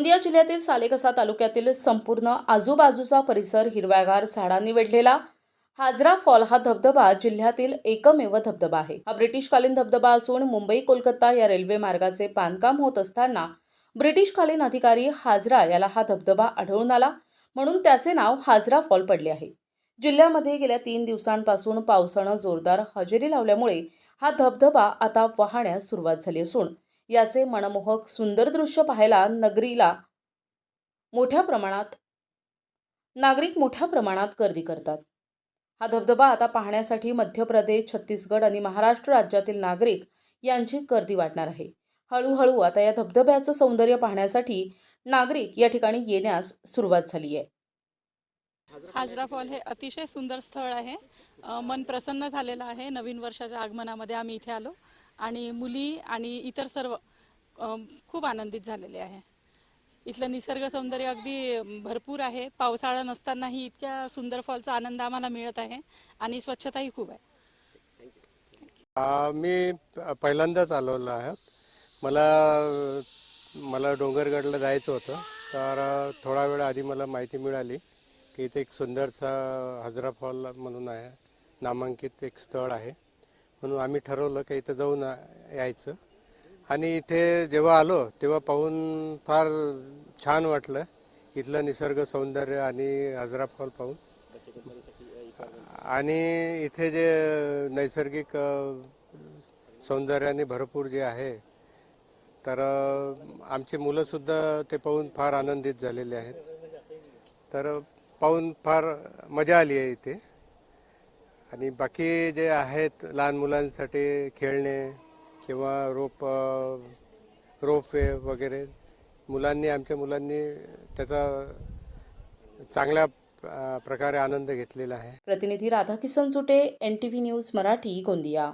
गोंदिया जिल्ह्यातील सालेकसा तालुक्यातील संपूर्ण आजूबाजूचा परिसर हिरव्यागार झाडांनी वेढलेला. हाजरा फॉल हा धबधबा जिल्ह्यातील एकमेव धबधबा आहे. हा ब्रिटिशकालीन धबधबा असून मुंबई कोलकाता या रेल्वे मार्गाचे बांधकाम होत असताना ब्रिटिशकालीन अधिकारी हाजरा याला हा धबधबा आढळून आला. म्हणून त्याचे नाव हाजरा फॉल पडले आहे. जिल्ह्यामध्ये गेल्या तीन दिवसांपासून पावसानं जोरदार हजेरी लावल्यामुळे हा धबधबा आता वाहण्यास सुरुवात झाली असून याचे मनमोहक सुंदर दृश्य पाहायला नगरीला मोठ्या प्रमाणात नागरिक मोठ्या प्रमाणात गर्दी करतात. हा धबधबा आता पाहण्यासाठी मध्य प्रदेश छत्तीसगड आणि महाराष्ट्र राज्यातील नागरिक यांची गर्दी वाढणार आहे. हळूहळू आता या धबधब्याचं सौंदर्य पाहण्यासाठी नागरिक या ठिकाणी येण्यास सुरुवात झाली आहे. हाजरा फॉल हे अतिशय सुंदर स्थळ आहे. मन प्रसन्न झालेलं आहे नवीन वर्षाच्या आगमनामध्ये आम्ही इथे आलो आणि मुली आणि इतर सर्व खूप आनंदित झालेले आहे. इथलं निसर्ग सौंदर्य अगदी भरपूर आहे. पावसाळा नसतानाही इतक्या सुंदर फॉलचा आनंद आम्हाला मिळत आहे आणि स्वच्छताही खूप आहे. मी पहिल्यांदाच आलेलो आहे. मला मला डोंगरगडला जायचं होतं तर थोडा वेळ आधी मला माहिती मिळाली. की इथे एक सुंदरसा हजरा फॉल म्हणून आहे. नामांकित एक स्थळ आहे. म्हणून आम्ही ठरवलं की इथं जाऊन यायचं. आणि इथे जेव्हा आलो तेव्हा पाहून फार छान वाटलं. इथलं निसर्ग सौंदर्य आणि हजरा फॉल पाहून. आणि इथे जे नैसर्गिक सौंदर्याने भरपूर जे आहे तर आमची मुलंसुद्धा ते पाहून फार आनंदित झालेले आहेत. तर पाहून फार मजा आली आहे इथे. आणि बाकी जे आहेत लहान मुलांसाठी खेळणे किंवा रोप रोपवे वगैरे मुलांनी आमच्या मुलांनी त्याचा चांगल्या प्रकारे आनंद घेतलेला आहे. प्रतिनिधी Radhakisan Sute N T V news Marathi Gondia.